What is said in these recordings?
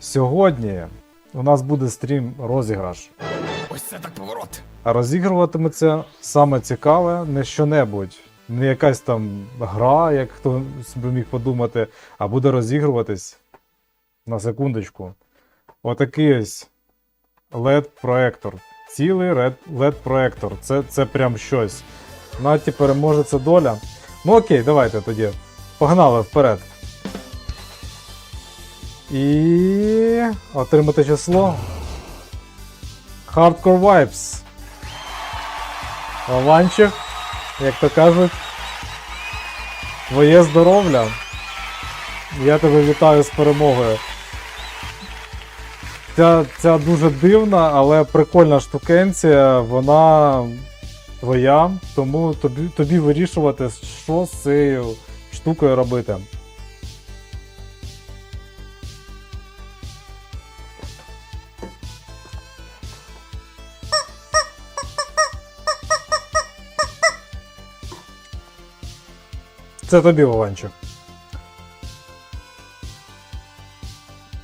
Сьогодні у нас буде стрім розіграш. Ось це так поворот. А розігруватиметься саме цікаве, не що-небудь. Не якась там гра, як хто собі міг подумати, а буде розігруватись на секундочку. Отакий ось LED-проектор. Цілий LED-проектор. Це, це прям щось. Наті переможе це доля. Ну окей, давайте тоді. Погнали вперед. І отримати число. Hardcore Vibes. Вованчик, як то кажуть. Твоє здоров'я. Я тебе вітаю з перемогою. Ця, ця дуже дивна, але прикольна штукенція, вона твоя, тому тобі, тобі вирішувати, що з цією штукою робити. Це тобі, Вованчик.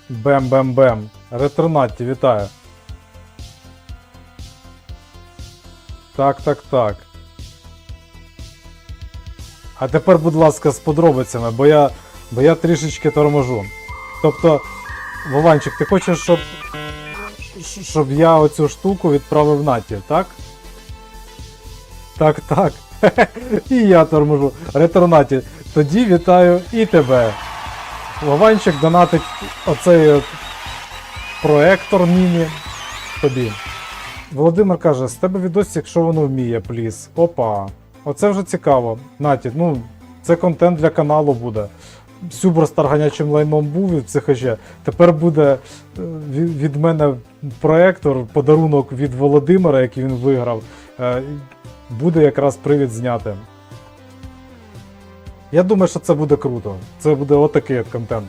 Бем-бем-бем. Ретернатті, вітаю. Так, так, так. А тепер, будь ласка, з подробицями, бо я, бо я трішечки торможу. Тобто, Вованчик, ти хочеш, щоб, щоб я оцю штуку відправив Наті, так? Так, так. І я торможу. Реторнаті. Тоді вітаю і тебе. Вованчик донатить оцей от проектор міні тобі. Володимир каже, з тебе відосик, якщо воно вміє, пліс. Опа. Оце вже цікаво. Наті, ну, це контент для каналу буде. Сюбр старганячим лайном був від психача. Тепер буде е, від, від мене проектор, подарунок від Володимира, який він виграв. Буде якраз привід зняти. Я думаю, що це буде круто. Це буде отакий от контент.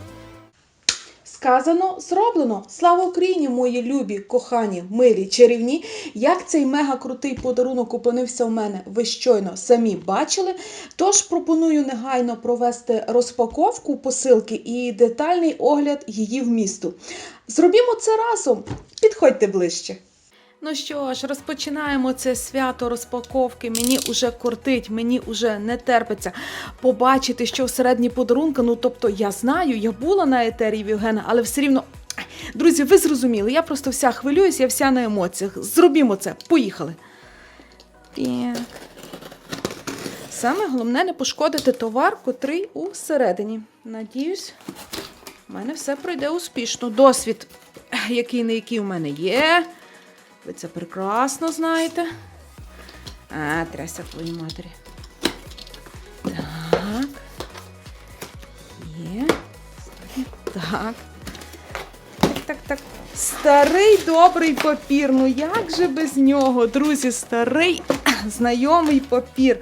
Сказано, зроблено. Слава Україні, мої любі, кохані, милі, чарівні. Як цей мега крутий подарунок опинився в мене, ви щойно самі бачили. Тож пропоную негайно провести розпаковку посилки і детальний огляд її вмісту. Зробімо це разом. Підходьте ближче. Ну що ж, розпочинаємо це свято розпаковки. Мені уже кортить, мені уже не терпиться побачити, що всередині подарунка. Ну тобто, я знаю, я була на етері Євгена, але все рівно. Друзі, ви зрозуміли, я просто вся хвилююсь, я вся на емоціях. Зробімо це, поїхали. Так. Саме головне не пошкодити товар, котрий усередині. Надіюсь, в мене все пройде успішно. Досвід, який не який у мене є. Ви це прекрасно знаєте. А, тряся твої матері. Так. Є. Так. Так, так, так. Старий добрий папір. Ну як же без нього, друзі, старий знайомий папір.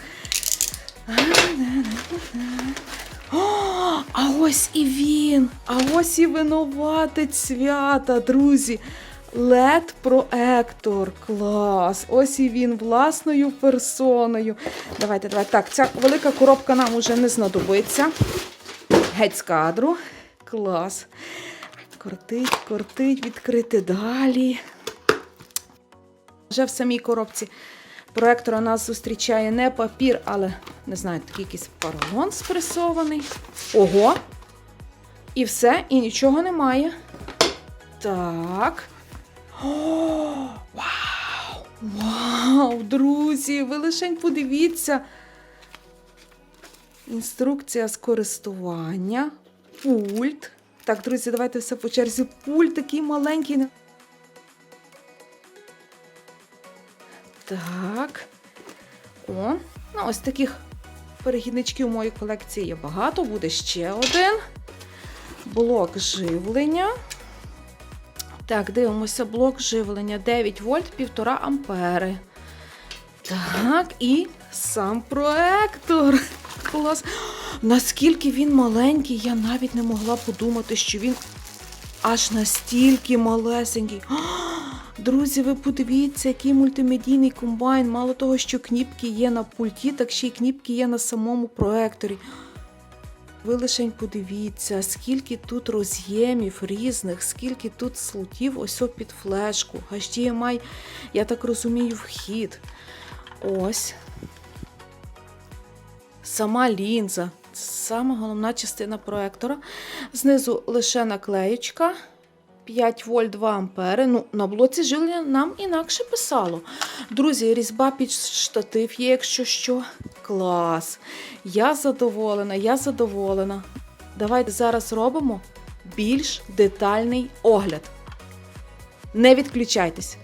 О, а ось і він. А ось і винуватець свята, друзі. Led проектор клас. Ось і він власною персоною. Давайте, давайте. Так, ця велика коробка нам уже не знадобиться. Геть з кадру. Клас. Кортить, кортить, відкрити далі. Вже в самій коробці проектора нас зустрічає не папір, але не знаю, такий якийсь поролон спресований. Ого! І все, і нічого немає. Так. О, вау! Вау, друзі! Ви лишень подивіться. Інструкція з користування, пульт. Так, друзі, давайте все по черзі. Пульт такий маленький. Так. О, ну ось таких перехідничків у моїй колекції є багато. Буде ще один. Блок живлення. Так, дивимося, блок живлення 9 вольт, 1,5 ампери. Так, і сам проектор. Клас. Наскільки він маленький, я навіть не могла подумати, що він аж настільки малесенький. Друзі, ви подивіться, який мультимедійний комбайн. Мало того, що кніпки є на пульті, так ще й кніпки є на самому проекторі. Ви лишень подивіться, скільки тут роз'ємів різних, скільки тут слотів ось під флешку. HDMI, я так розумію, вхід. Ось. Сама лінза. Це сама головна частина проектора. Знизу лише наклеєчка. 5 вольт 2 ампери. Ну, на блоці живлення нам інакше писало. Друзі, різьба під штатив є, якщо що. Клас. Я задоволена, я задоволена. Давайте зараз робимо більш детальний огляд. Не відключайтесь.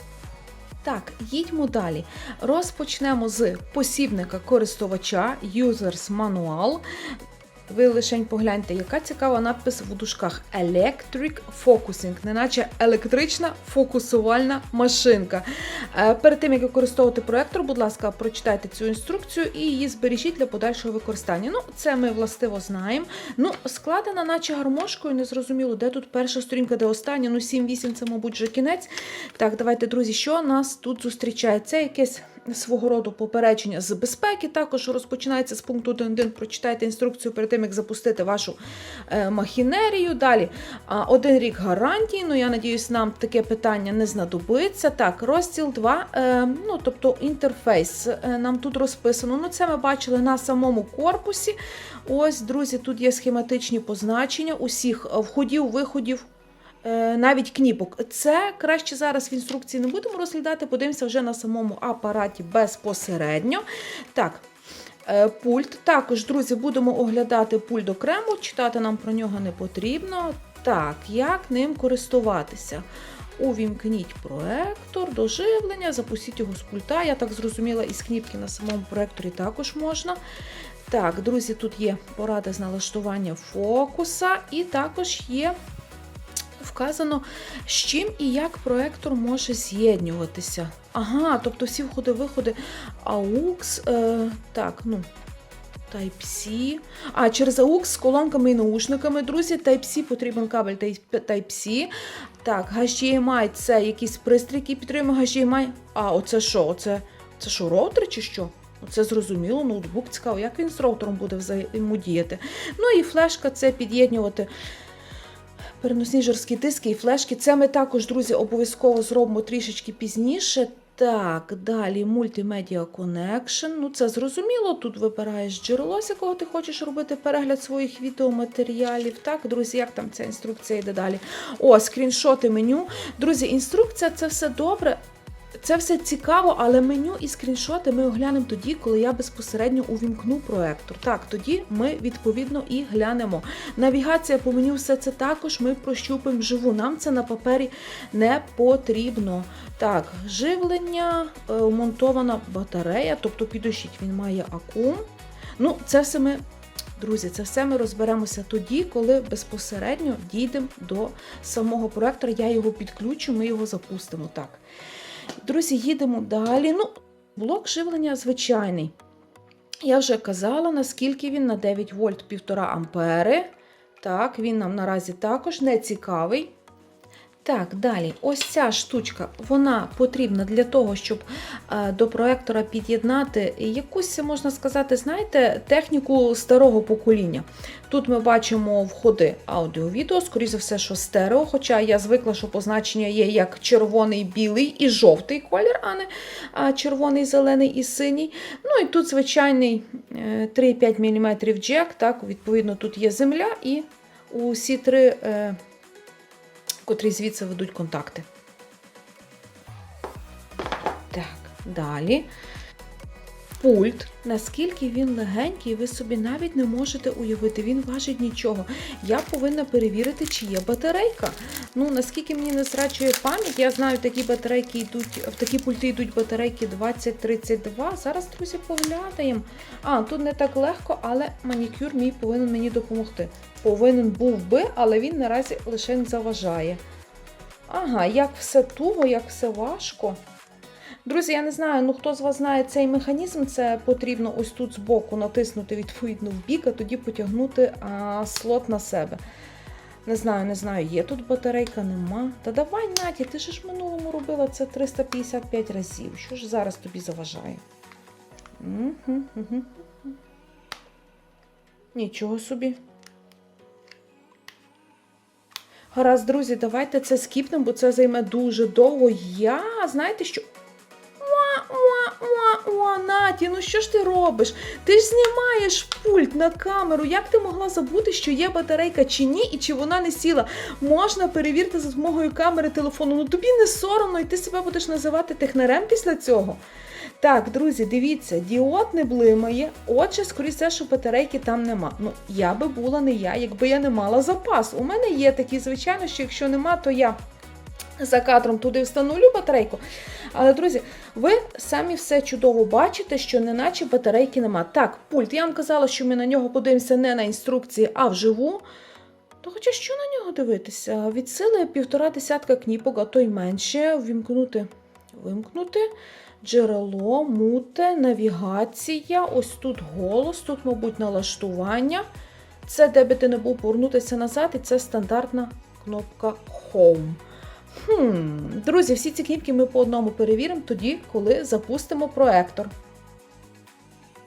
Так, їдьмо далі. Розпочнемо з посібника користувача Users Manual. Ви лишень погляньте, яка цікава надпис в дужках Electric Focusing, неначе електрична фокусувальна машинка. Е, Перед тим, як використовувати проектор, будь ласка, прочитайте цю інструкцію і її збережіть для подальшого використання. Ну, це ми властиво знаємо. Ну, складена, наче гармошкою, незрозуміло, де тут перша сторінка, де остання. Ну, 7-8 це, мабуть, вже кінець. Так, давайте, друзі, що нас тут зустрічає? Це якесь свого роду попередження з безпеки. Також розпочинається з пункту 1.1. Прочитайте інструкцію перед тим, як запустити вашу е, махінерію. Далі один рік гарантії. Ну, я надіюсь, нам таке питання не знадобиться. Так, розділ 2, е, ну тобто інтерфейс е, нам тут розписано. Ну, це ми бачили на самому корпусі. Ось, друзі, тут є схематичні позначення усіх входів, виходів. Е, навіть кніпок. Це краще зараз в інструкції не будемо розглядати, подивимося вже на самому апараті безпосередньо. Так, е, пульт. Також, друзі, будемо оглядати пульт окремо, читати нам про нього не потрібно. Так, як ним користуватися? Увімкніть проектор, доживлення, запустіть його з пульта. Я так зрозуміла, із кніпки на самому проекторі також можна. Так, друзі, тут є порада з налаштування фокуса, і також є вказано, з чим і як проектор може з'єднюватися. Ага, тобто всі входи-виходи AUX, е, так, ну. Type-C. А, через AUX з колонками і наушниками, друзі, Type-C потрібен кабель Type-C. Так, HDMI це якийсь пристрій, який підтримує HDMI. А, оце що? Оце, це що, роутер чи що? Оце зрозуміло, ноутбук цікаво, як він з роутером буде взаємодіяти. Ну і флешка це під'єднувати переносні жорсткі диски і флешки. Це ми також, друзі, обов'язково зробимо трішечки пізніше. Так, далі Multimedia Connection. Ну, це зрозуміло. Тут вибираєш джерело, з якого ти хочеш робити перегляд своїх відеоматеріалів. Так, друзі, як там ця інструкція йде далі? О, скріншоти меню. Друзі, інструкція це все добре. Це все цікаво, але меню і скріншоти ми оглянемо тоді, коли я безпосередньо увімкну проектор. Так, тоді ми відповідно і глянемо. Навігація по меню, все це також ми прощупаємо вживу. Нам це на папері не потрібно. Так, живлення, е, вмонтована батарея, тобто підошіть, він має акум. Ну, це все ми. Друзі, це все ми розберемося тоді, коли безпосередньо дійдемо до самого проектора. Я його підключу, ми його запустимо. Так. Друзі, їдемо далі. Ну, блок живлення звичайний. Я вже казала, наскільки він на 9 вольт 1,5 ампери. Так, він нам наразі також не цікавий. Так, далі, ось ця штучка, вона потрібна для того, щоб е, до проектора під'єднати якусь, можна сказати, знаєте, техніку старого покоління. Тут ми бачимо входи аудіо-відео, скоріше за все, що стерео, хоча я звикла, що позначення є як червоний, білий і жовтий колір, а не червоний, зелений і синій. Ну і тут звичайний е, 3,5 мм джек, так, відповідно, тут є земля і усі три. Котрі звідси ведуть контакти. Так, далі. Пульт, наскільки він легенький, ви собі навіть не можете уявити, він важить нічого. Я повинна перевірити, чи є батарейка. Ну, наскільки мені не зрачує пам'ять, я знаю, такі батарейки йдуть, в такі пульти йдуть батарейки 2032. Зараз, друзі, поглядаємо. А, тут не так легко, але манікюр мій повинен мені допомогти. Повинен був би, але він наразі лише заважає. Ага, як все туго, як все важко. Друзі, я не знаю, ну хто з вас знає цей механізм, це потрібно ось тут збоку натиснути відповідно в бік, а тоді потягнути а, слот на себе. Не знаю, не знаю, є тут батарейка, нема. Та давай, Наті, ти ж в минулому робила це 355 разів. Що ж зараз тобі заважає? Нічого собі. Гаразд, друзі, давайте це скіпнемо, бо це займе дуже довго. Я, знаєте що? Уа, Наті, ну що ж ти робиш? Ти ж знімаєш пульт на камеру. Як ти могла забути, що є батарейка чи ні, і чи вона не сіла? Можна перевірити за допомогою камери телефону. Ну тобі не соромно, і ти себе будеш називати технарем після цього. Так, друзі, дивіться, діод не блимає. Отже, скоріше, що батарейки там нема. Ну, я би була не я, якби я не мала запас. У мене є такі, звичайно, що якщо нема, то я за кадром туди встановлю батарейку. Але, друзі, ви самі все чудово бачите, що неначе батарейки нема. Так, пульт, я вам казала, що ми на нього подивимося не на інструкції, а вживу. То хоча що на нього дивитися? Від сили півтора десятка кніпок, а то й менше. Вімкнути, вимкнути. Джерело, муте, навігація. Ось тут голос, тут, мабуть, налаштування. Це де би ти не був повернутися назад, і це стандартна кнопка Home. Хм, друзі, всі ці кнопки ми по одному перевіримо тоді, коли запустимо проектор.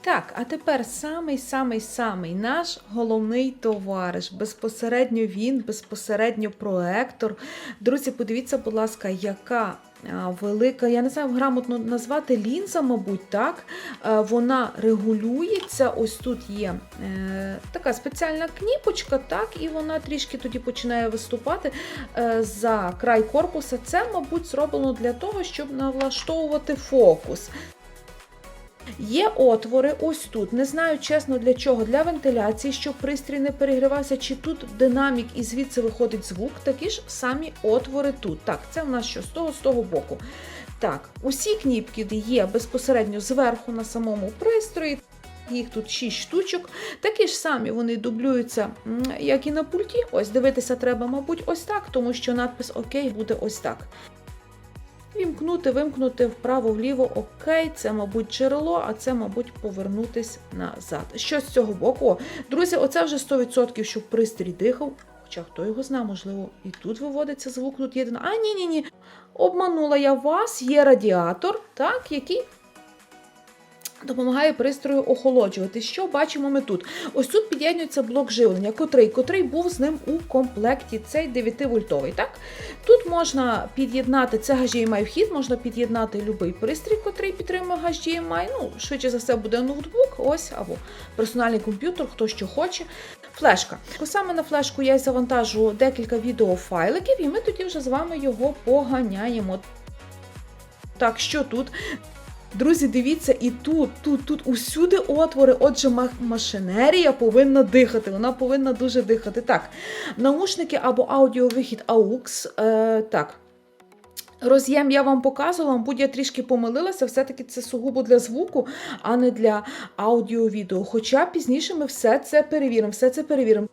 Так, а тепер самий самий самий наш головний товариш. Безпосередньо він, безпосередньо проектор. Друзі, подивіться, будь ласка, яка велика, я не знаю, грамотно назвати лінза, мабуть, так. Вона регулюється. Ось тут є е, така спеціальна кніпочка, так, і вона трішки тоді починає виступати е, за край корпуса. Це, мабуть, зроблено для того, щоб налаштовувати фокус. Є отвори ось тут. Не знаю чесно для чого. Для вентиляції, щоб пристрій не перегрівався, чи тут динамік і звідси виходить звук. Такі ж самі отвори тут. Так, це в нас що з того, з того боку. Так, усі кніпки є безпосередньо зверху на самому пристрої. Їх тут 6 штучок. Такі ж самі вони дублюються, як і на пульті. Ось дивитися треба, мабуть, ось так, тому що надпис ОК буде ось так. Вімкнути, вимкнути вправо-вліво, окей, це, мабуть, джерело, а це, мабуть, повернутись назад. Що з цього боку? Друзі, оце вже 100%, щоб пристрій дихав. Хоча хто його знає, можливо, і тут виводиться звук, тут єдина. А, ні, ні, ні. Обманула я вас, є радіатор, так, який допомагає пристрою охолоджувати. Що бачимо ми тут? Ось тут під'єднується блок живлення, котрий, котрий був з ним у комплекті, цей 9-вольтовий. Так? Тут можна під'єднати це HDMI вхід, можна під'єднати будь-який пристрій, котрий підтримує HDMI. Ну, швидше за все буде ноутбук, ось або персональний комп'ютер, хто що хоче. Флешка. Саме на флешку я завантажу декілька відеофайликів, і ми тоді вже з вами його поганяємо. Так, що тут? Друзі, дивіться, і тут, тут, тут усюди отвори. Отже, машинерія повинна дихати. Вона повинна дуже дихати. Так, наушники або аудіовихід AUX. Е, так. Роз'єм я вам показувала, мабуть, я трішки помилилася, все-таки це сугубо для звуку, а не для аудіо-відео. Хоча пізніше ми все це перевіримо, все це перевіримо.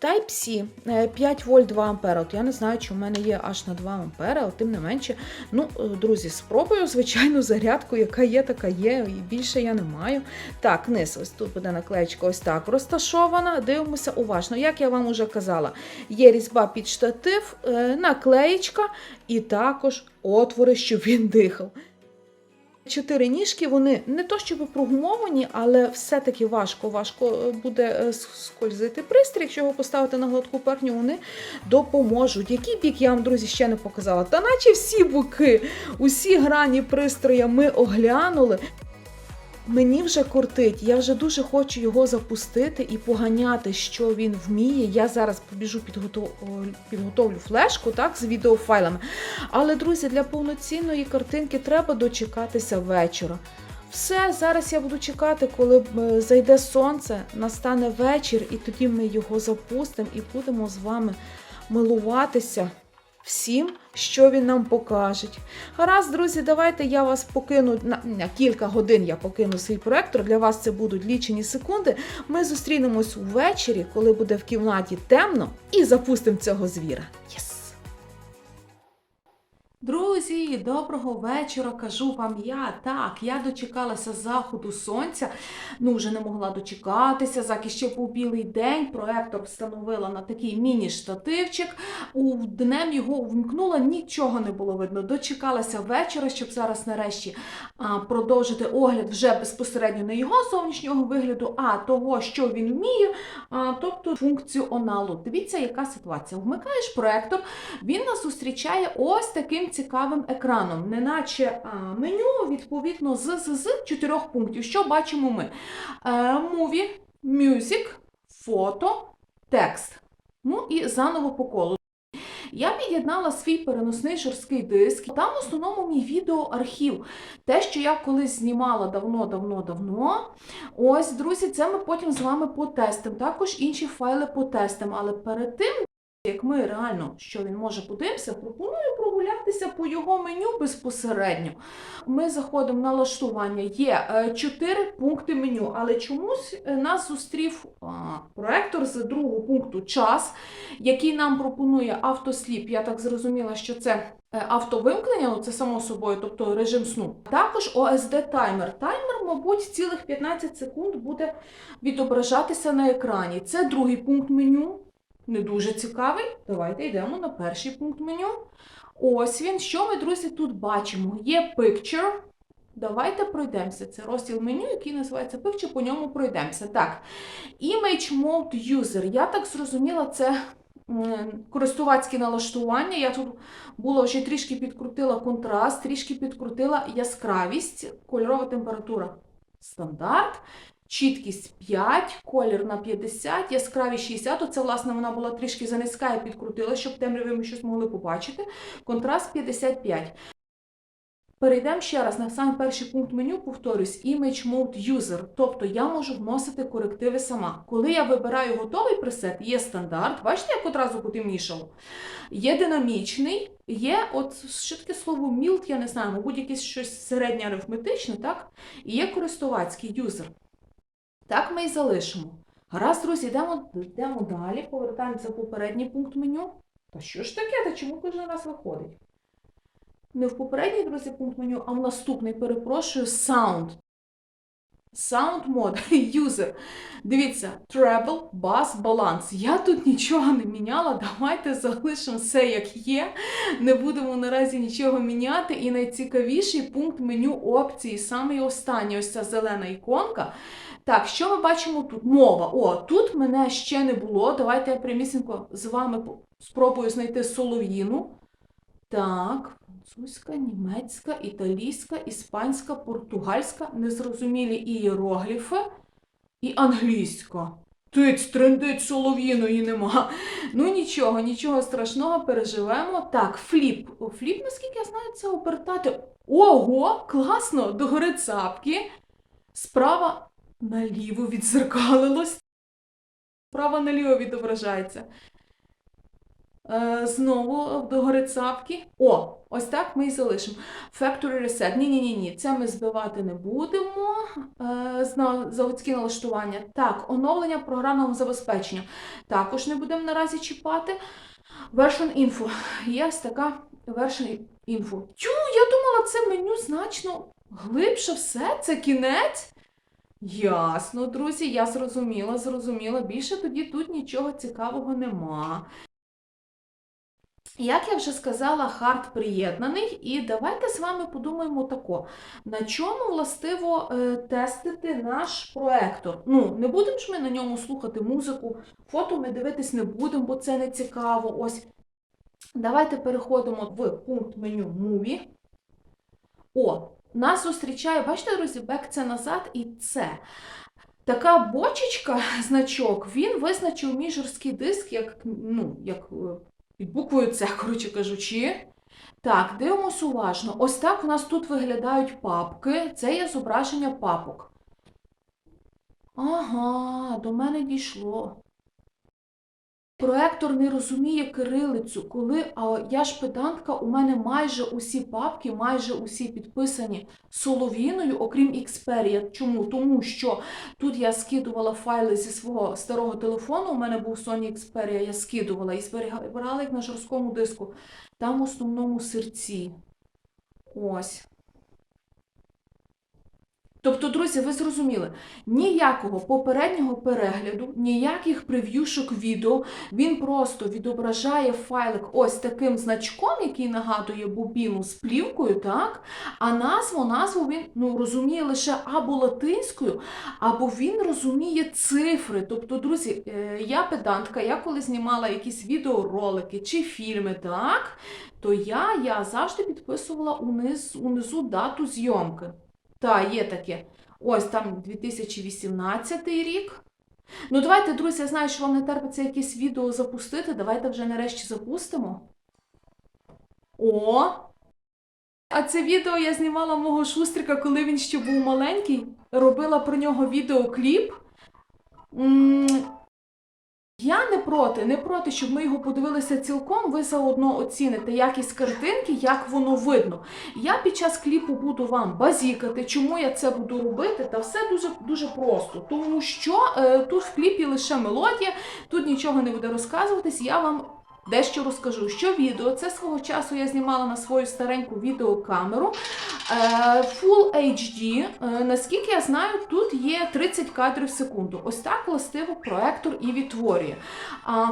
Type-C, е, 5 вольт 2 ампера. От я не знаю, чи в мене є аж на 2 ампера, але тим не менше. Ну, е, друзі, спробую звичайну зарядку, яка є, така є, і більше я не маю. Так, низ, ось тут буде наклеєчка ось так розташована. Дивимося уважно. Як я вам уже казала, є різьба під штатив, е, наклеєчка і також отвори, щоб він дихав. Чотири ніжки, вони не то щоб прогумовані, але все-таки важко, важко е, буде е, скользити пристрій. Якщо його поставити на гладку перхню, вони допоможуть. Який бік я вам, друзі, ще не показала. Та наче всі боки, усі грані пристроя ми оглянули. Мені вже кортить, я вже дуже хочу його запустити і поганяти, що він вміє. Я зараз побіжу підготов... підготовлю флешку так, з відеофайлами. Але, друзі, для повноцінної картинки треба дочекатися вечора. Все, зараз я буду чекати, коли е, зайде сонце, настане вечір, і тоді ми його запустимо і будемо з вами милуватися всім, що він нам покаже. Гаразд, друзі, давайте я вас покину на, кілька годин. Я покину свій проектор. Для вас це будуть лічені секунди. Ми зустрінемось увечері, коли буде в кімнаті темно, і запустимо цього звіра. Єс! Друзі! Доброго вечора, кажу вам я. Так, я дочекалася заходу сонця. Ну, вже не могла дочекатися. Заки ще був білий день. Проектор встановила на такий міні-штативчик. У днем його вмкнула, нічого не було видно. Дочекалася вечора, щоб зараз нарешті а, продовжити огляд вже безпосередньо не його зовнішнього вигляду, а того, що він вміє, а, тобто функціоналу. Дивіться, яка ситуація. Вмикаєш проектор, він нас зустрічає ось таким цікавим екраном, неначе меню, відповідно, з, з, з чотирьох пунктів. Що бачимо ми? Movie, Music, фото, текст. Ну і заново по колу. Я під'єднала свій переносний жорсткий диск. Там в основному мій відеоархів. Те, що я колись знімала давно-давно-давно. Ось, друзі, це ми потім з вами потестимо. Також інші файли потестимо. Але перед тим, як ми реально, що він може подивитися, пропоную прогулятися по його меню безпосередньо. Ми заходимо на налаштування. Є е, чотири пункти меню, але чомусь е, нас зустрів проектор з другого пункту час, який нам пропонує автосліп. Я так зрозуміла, що це е, автовимкнення, ну це само собою, тобто режим сну. Також OSD таймер. Таймер, мабуть, цілих 15 секунд буде відображатися на екрані. Це другий пункт меню. Не дуже цікавий. Давайте йдемо на перший пункт меню. Ось він. Що ми, друзі, тут бачимо? Є Picture. Давайте пройдемося. Це розділ меню, який називається Picture, по ньому пройдемося. Так. Image Mode User. Я так зрозуміла, це користувацькі налаштування. Я тут була вже трішки підкрутила контраст, трішки підкрутила яскравість, кольорова температура стандарт. Чіткість 5, колір на 50, яскравість 60. Оце, власне, вона була трішки занизька і підкрутила, щоб темряві ми щось могли побачити. Контраст 55. Перейдемо ще раз на саме перший пункт меню, повторюсь, Image Mode User. Тобто я можу вносити корективи сама. Коли я вибираю готовий пресет, є стандарт. Бачите, як одразу потемнішало? Є динамічний, є от що таке слово mild, я не знаю, мабуть, якесь щось середнє арифметичне, так? І є користувацький юзер. Так ми і залишимо. Гаразд, друзі, йдемо, йдемо далі, повертаємося в попередній пункт меню. Та що ж таке? Та чому кожен раз виходить? Не в попередній, друзі, пункт меню, а в наступний, перепрошую, Sound. Sound Mode, User. Дивіться, Treble, Bass, Balance. Я тут нічого не міняла. Давайте залишимо все як є. Не будемо наразі нічого міняти. І найцікавіший пункт меню опції, саме останній, ось ця зелена іконка. Так, що ми бачимо тут? Мова. О, тут мене ще не було. Давайте я прямісінько з вами спробую знайти солов'їну. Так, французька, німецька, італійська, іспанська, португальська, незрозумілі ієрогліфи і англійська. Тиць, трендить, солов'їної нема. Ну нічого, нічого страшного, переживемо. Так, фліп. Фліп, наскільки я знаю, це обертати. Ого, класно! Догори цапки. Справа наліво відзеркалилось. Справа наліво відображається. Е, знову догори цапки. О, ось так ми і залишимо. Factory Reset. Ні, ні, ні, ні. Це ми збивати не будемо. Е, заводські налаштування. Так, оновлення програмного забезпечення. Також не будемо наразі чіпати. Version Info. Є ось така Version Info. Тю, я думала, це меню значно глибше все. Це кінець. Ясно, друзі, я зрозуміла, зрозуміла. Більше тоді тут нічого цікавого нема. Як я вже сказала, хард приєднаний, і давайте з вами подумаємо тако, на чому властиво е, тестити наш проектор. Ну, не будемо ж ми на ньому слухати музику, фото ми дивитись не будемо, бо це не цікаво. Ось. Давайте переходимо в пункт меню Movie. О, нас зустрічає, бачите, друзі, бек це назад і це. Така бочечка, значок, він визначив мій жорсткий диск як, ну, як е, під буквою С, коротше кажучи. Так, дивимось уважно. Ось так у нас тут виглядають папки. Це є зображення папок. Ага, до мене дійшло. Проектор не розуміє кирилицю, коли а я ж педантка, у мене майже усі папки, майже усі підписані солов'їною, окрім Xperia. Чому? Тому що тут я скидувала файли зі свого старого телефону. У мене був Sony Xperia, я скидувала і зберігала їх на жорсткому диску. Там в основному серці. Ось. Тобто, друзі, ви зрозуміли, ніякого попереднього перегляду, ніяких прев'юшок відео, він просто відображає файлик ось таким значком, який нагадує бобіну з плівкою, так? А назву, назву він ну, розуміє лише або латинською, або він розуміє цифри. Тобто, друзі, е, я педантка, я коли знімала якісь відеоролики чи фільми, так, то я, я завжди підписувала униз, унизу дату зйомки. Та, є таке. Ось там 2018 рік. Ну, давайте, друзі, я знаю, що вам не терпиться якесь відео запустити. Давайте вже нарешті запустимо. О! А це відео я знімала мого шустрика, коли він ще був маленький. Робила про нього відеокліп. Я не проти, не проти, щоб ми його подивилися цілком. Ви заодно оціните якість картинки, як воно видно. Я під час кліпу буду вам базікати, чому я це буду робити, та все дуже дуже просто. Тому що е, тут в кліпі лише мелодія, тут нічого не буде розказуватись. Я вам дещо розкажу. Що відео це свого часу я знімала на свою стареньку відеокамеру. Е, Full HD. Е, наскільки я знаю, тут є 30 кадрів в секунду. Ось так властиво проектор і відтворює.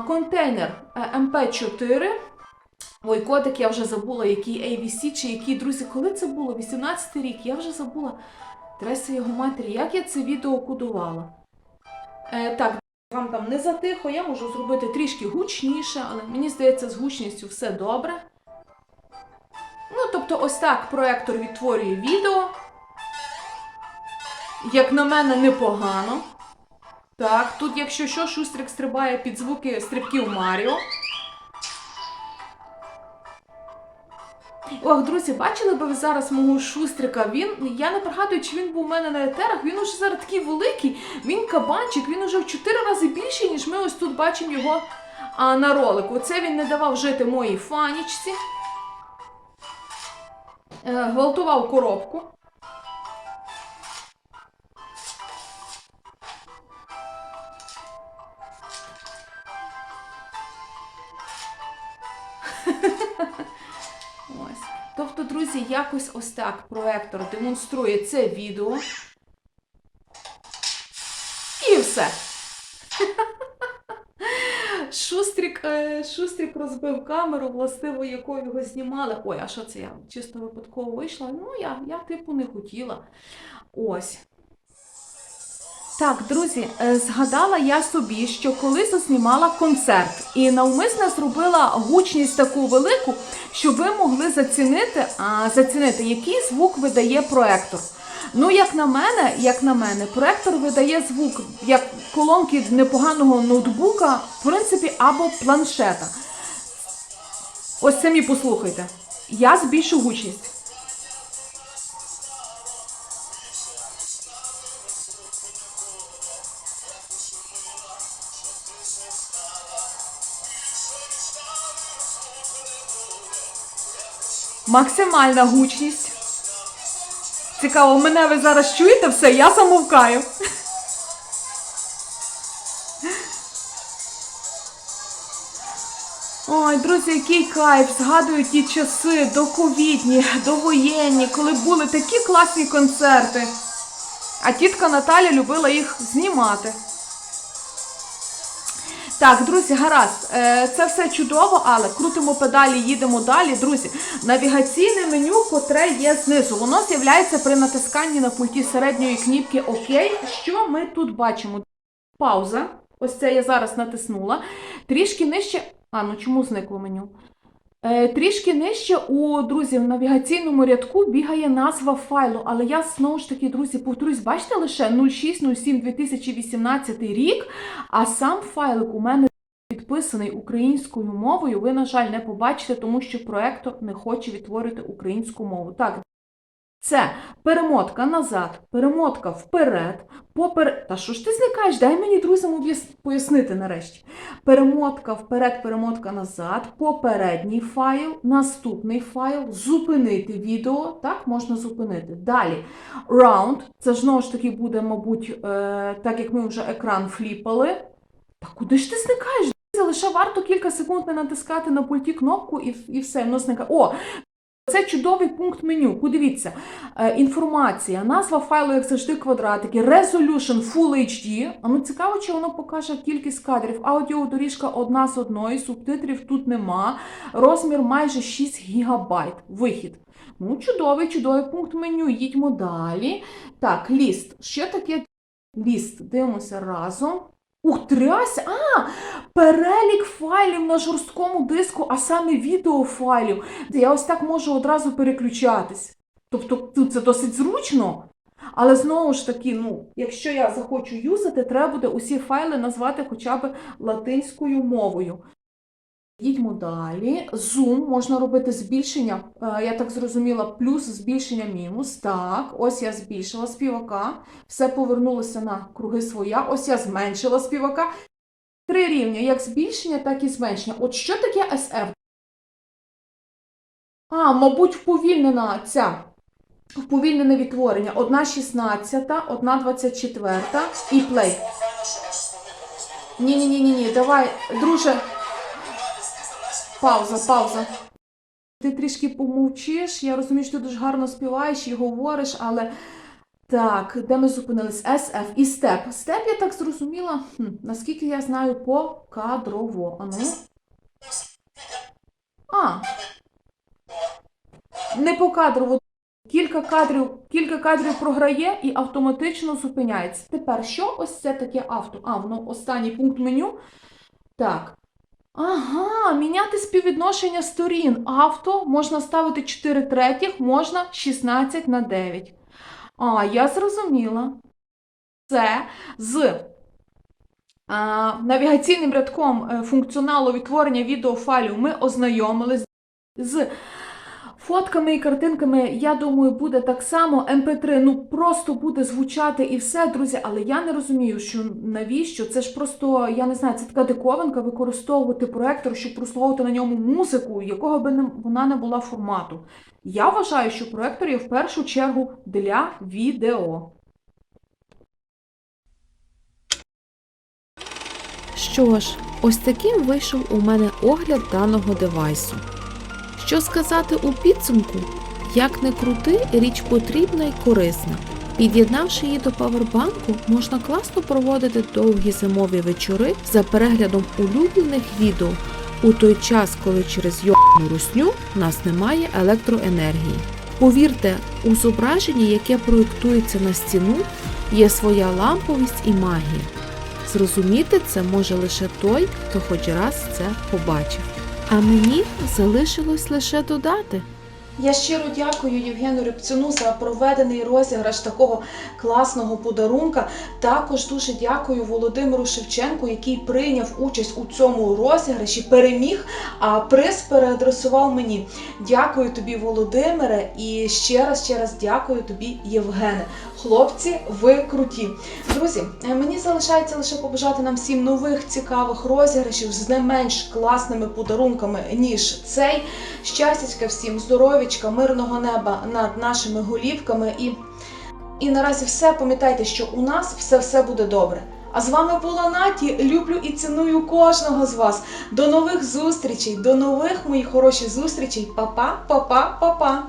Контейнер е, MP4. Ой, кодек я вже забула, який AVC чи який, друзі, коли це було? 18 рік, я вже забула. Треся його матері, як я це відео кодувала. Е, так, вам там не затихо, я можу зробити трішки гучніше, але мені здається, з гучністю все добре. Ну, тобто, ось так проектор відтворює відео. Як на мене, непогано. Так, тут, якщо що, шустрик стрибає під звуки стрибків Маріо. Ох, друзі, бачили би ви зараз мого шустрика? Він, я не пригадую, чи він був у мене на етерах. Він уже зараз такий великий, він кабанчик, він уже в 4 рази більший, ніж ми ось тут бачимо його а, на ролику. Це він не давав жити моїй фанічці. Е, гвалтував коробку. Друзі, якось ось так проектор демонструє це відео. І все. Шустрик, е, Шустрик розбив камеру, властиво, якою його знімали. Ой, а що це я? Чисто випадково вийшла. Ну, я, я типу не хотіла. Ось. Так, друзі, е, згадала я собі, що колись заснімала концерт і навмисно зробила гучність таку велику, щоб ви могли зацінити, а, зацінити, який звук видає проектор. Ну, як на мене, як на мене, проектор видає звук як колонки непоганого ноутбука, в принципі, або планшета. Ось самі послухайте. Я збільшу гучність. Максимальна гучність. Цікаво, мене ви зараз чуєте все, я замовкаю. Ой, друзі, який кайф! Згадую ті часи доковідні, довоєнні, коли були такі класні концерти. А тітка Наталя любила їх знімати. Так, друзі, гаразд, Е, це все чудово, але крутимо педалі, їдемо далі. Друзі, навігаційне меню, котре є знизу, воно з'являється при натисканні на пульті середньої кнопки ОК. Що ми тут бачимо? Пауза. Ось це я зараз натиснула. Трішки нижче. А, ну чому зникло меню? Е, трішки нижче у друзі в навігаційному рядку бігає назва файлу, але я знову ж таки, друзі, повторюсь, бачите лише 0607 2018 рік, а сам файлик у мене підписаний українською мовою. Ви, на жаль, не побачите, тому що проектор не хоче відтворити українську мову. Так, це перемотка назад, перемотка вперед, попер... Та що ж ти зникаєш? Дай мені друзям пояснити нарешті. Перемотка вперед, перемотка назад, попередній файл, наступний файл, зупинити відео. Так, можна зупинити. Далі round, це ж знову ж таки буде, мабуть, е, так як ми вже екран фліпали. Та куди ж ти зникаєш? Лише варто кілька секунд не натискати на пульті кнопку і, і все, воно зникає. О, Це чудовий пункт меню. Подивіться, е, інформація, назва файлу, як завжди, квадратики, Resolution Full HD. А ну цікаво, чи воно покаже кількість кадрів. Аудіодоріжка одна з одної, субтитрів тут нема. Розмір майже 6 гігабайт. Вихід. Ну, чудовий, чудовий пункт меню. Їдьмо далі. Так, ліст. Що таке ліст? Дивимося разом. Ух, трясь! А! Перелік файлів на жорсткому диску, а саме відеофайлів. Я ось так можу одразу переключатись. Тобто тут це досить зручно. Але знову ж таки, ну, якщо я захочу юзати, треба буде усі файли назвати хоча б латинською мовою. Їдьмо далі. Зум можна робити збільшення, е, я так зрозуміла, плюс збільшення мінус. Так, ось я збільшила співака, все повернулося на круги своя. Ось я зменшила співака. Три рівня, як збільшення, так і зменшення. От що таке SF? А, мабуть, вповільнена ця. Вповільнене відтворення. Одна 16, одна 24 і плей. Ні, ні, ні, ні, ні, давай, друже. Пауза, пауза. Ти трішки помовчиш. Я розумію, що ти дуже гарно співаєш і говориш, але. Так, де ми зупинились? SF і степ. Степ, я так зрозуміла, хм, наскільки я знаю, покадрово. А ну. А. Не покадрово. Кілька кадрів, кілька кадрів програє і автоматично зупиняється. Тепер що ось це таке авто? А, воно останній пункт меню. Так. Ага, міняти співвідношення сторін. Авто можна ставити 4 третіх, можна 16 на 9. А, я зрозуміла. Це з а, навігаційним рядком е, функціоналу відтворення відеофайлів ми ознайомились. З фотками і картинками, я думаю, буде так само. MP3 ну просто буде звучати і все, друзі. Але я не розумію, що навіщо. Це ж просто, я не знаю, це така диковинка використовувати проектор, щоб прослуховувати на ньому музику, якого би не, вона не була формату. Я вважаю, що проектор є в першу чергу для відео. Що ж, ось таким вийшов у мене огляд даного девайсу. Що сказати у підсумку? Як не крути, річ потрібна і корисна. Під'єднавши її до павербанку, можна класно проводити довгі зимові вечори за переглядом улюблених відео у той час, коли через йобну русню в нас немає електроенергії. Повірте, у зображенні, яке проєктується на стіну, є своя ламповість і магія. Зрозуміти це може лише той, хто хоч раз це побачив. А мені залишилось лише додати. Я щиро дякую Євгену Рибцюну за проведений розіграш такого класного подарунка. Також дуже дякую Володимиру Шевченку, який прийняв участь у цьому розіграші, переміг, а приз переадресував мені. Дякую тобі, Володимире, і ще раз ще раз дякую тобі, Євгене. Хлопці, ви круті. Друзі, е, мені залишається лише побажати нам всім нових цікавих розіграшів з не менш класними подарунками, ніж цей. Щастячка всім, здоровічка, мирного неба над нашими голівками. І, і наразі все. Пам'ятайте, що у нас все все буде добре. А з вами була Наті. Люблю і ціную кожного з вас. До нових зустрічей, до нових, мої хороші зустрічей. Па-па, па-па, па-па.